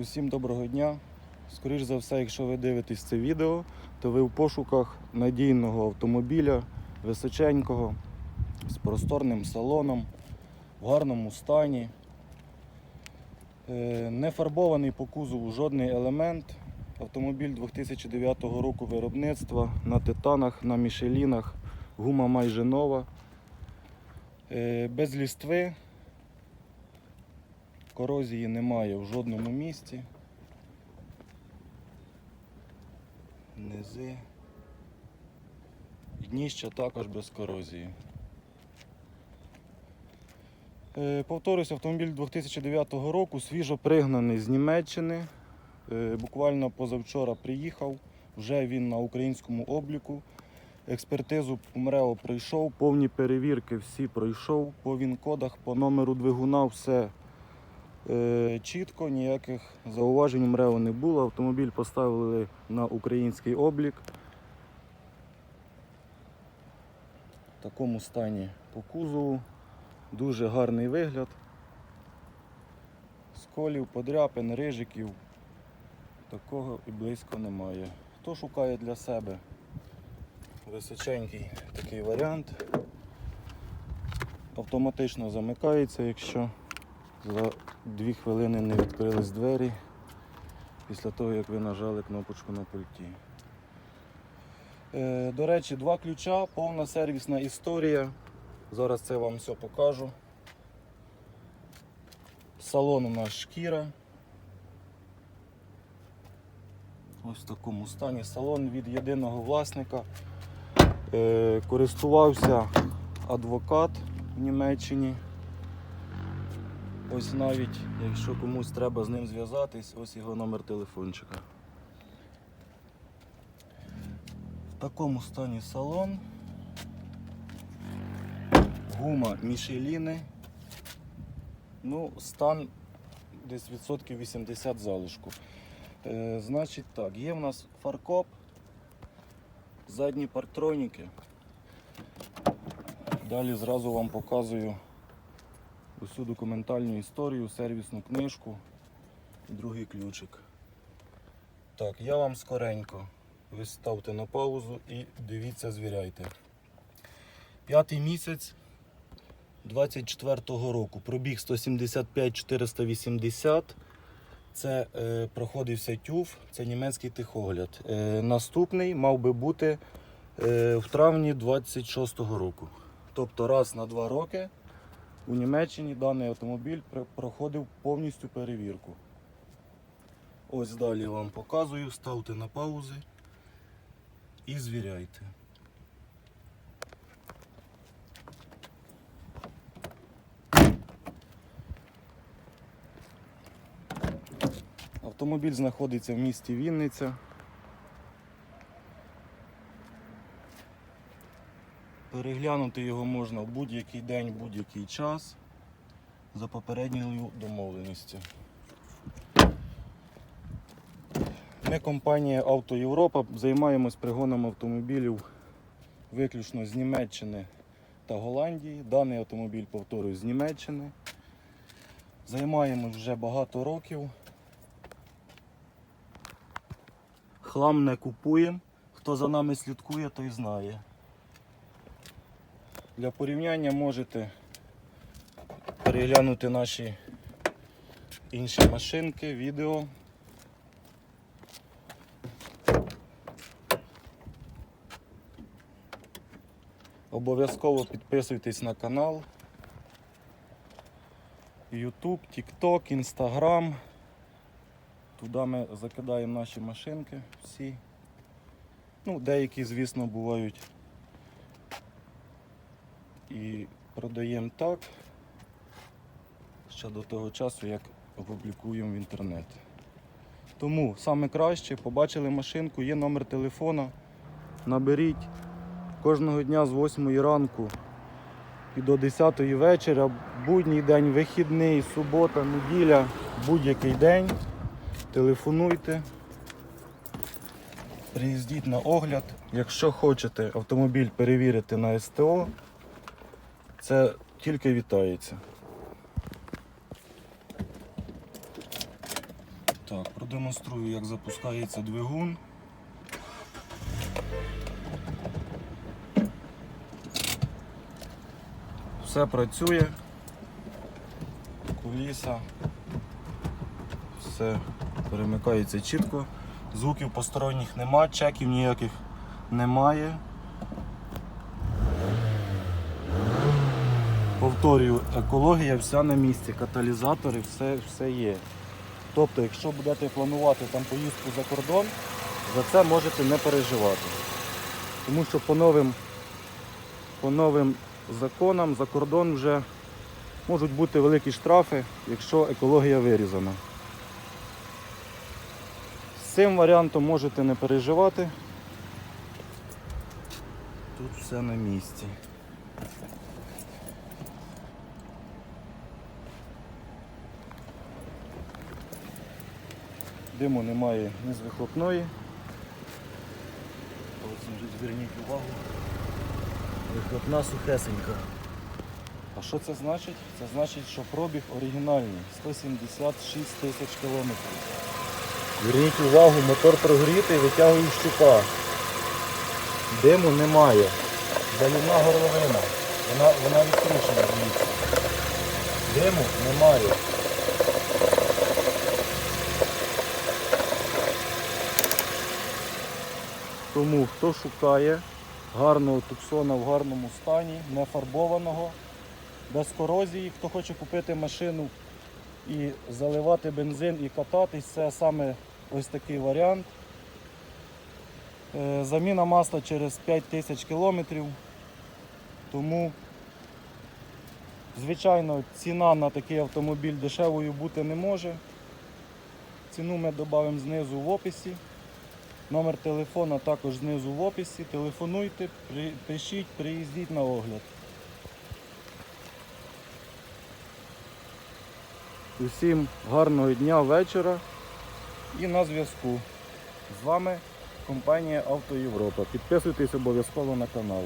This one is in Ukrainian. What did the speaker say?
Усім доброго дня. Скоріш за все, якщо ви дивитесь це відео, то ви в пошуках надійного автомобіля, височенького, з просторним салоном, в гарному стані. Е, Не фарбований по кузову жодний елемент. Автомобіль 2009 року виробництва на титанах, на мішелінах, гума майже нова. Е, Без лістви, корозії немає в жодному місці. Низи. Дніща також без корозії. Е, Повторюсь, автомобіль 2009 року свіжо пригнаний з Німеччини. Е, Буквально позавчора приїхав. Вже він на українському обліку. Експертизу МРЕО пройшов, повні перевірки всі пройшов. По ВІН-кодах, по номеру двигуна все чітко, ніяких зауважень МРЕО не було. Автомобіль поставили на український облік. В такому стані по кузову. Дуже гарний вигляд. Сколів, подряпин, рижиків. Такого і близько немає. Хто шукає для себе височенький такий варіант. Автоматично замикається, якщо за 2 хвилини не відкрились двері після того, як ви нажали кнопочку на пульті. Е, До речі, два ключа, повна сервісна історія. Зараз це вам все покажу. Салон у нас шкіра. Ось в такому стані. Салон від єдиного власника. Е, користувався адвокат в Німеччині. Ось навіть, якщо комусь треба з ним зв'язатись, ось його номер телефончика. В такому стані салон. Гума Мішеліни. Ну, стан десь відсотків 80 залишку. Е, значить так, є в нас фаркоп, задні парктроніки. Далі зразу вам показую усю документальну історію, сервісну книжку і другий ключик. Так, я вам скоренько. Ви ставте на паузу і дивіться, звіряйте. П'ятий місяць 24-го року. Пробіг 175 480. Це е, проходився тюф, це німецький тихогляд. Е, наступний мав би бути е, в травні 26-го року. Тобто раз на два роки у Німеччині даний автомобіль проходив повністю перевірку. Ось далі вам показую, ставте на паузи і звіряйте. Автомобіль знаходиться в місті Вінниця. Переглянути його можна в будь-який день, будь-який час за попередньою домовленістю. Ми компанія Авто Європа займаємось пригоном автомобілів виключно з Німеччини та Голландії. Даний автомобіль, повторюю, з Німеччини. Займаємось вже багато років. Хлам не купуємо. Хто за нами слідкує, той знає. Для порівняння можете переглянути наші інші машинки, відео. Обов'язково підписуйтесь на канал. YouTube, TikTok, Instagram. Туди ми закидаємо наші машинки всі. Ну, деякі, звісно, бувають і продаємо так, ще до того часу, як опублікуємо в інтернет. Тому саме краще, побачили машинку, є номер телефона, наберіть кожного дня з 8 ранку і до 10 вечора, будній день, вихідний, субота, неділя, будь-який день. Телефонуйте, приїздіть на огляд. Якщо хочете автомобіль перевірити на СТО, це тільки вітається. Так, продемонструю, як запускається двигун. Все працює. Куліса. Все перемикається чітко. Звуків посторонніх нема, чеків ніяких немає. Повторюю, екологія вся на місці, каталізатори, все, все є. Тобто, якщо будете планувати там поїздку за кордон, за це можете не переживати. Тому що по новим, по новим законам за кордон вже можуть бути великі штрафи, якщо екологія вирізана. З цим варіантом можете не переживати. Тут все на місці. Диму немає ні з вихлопної. Зверніть увагу. Вихлопна сухесенька. А що це значить? Це значить, що пробіг оригінальний 176 тисяч кілометрів. Зверніть увагу, мотор прогрітий, витягую щупа. Диму немає. Залівна горловина. Вона, вона відкручена. Диму немає. Тому хто шукає гарного туксона в гарному стані, не фарбованого, без корозії, хто хоче купити машину і заливати бензин і кататись, це саме ось такий варіант. Е, Заміна масла через 5 тисяч кілометрів. Тому, звичайно, ціна на такий автомобіль дешевою бути не може. Ціну ми додамо знизу в описі. Номер телефона також знизу в описі. Телефонуйте, пишіть, приїздіть на огляд. Усім гарного дня, вечора і на зв'язку. З вами компанія Авто Європа. Підписуйтесь обов'язково на канал.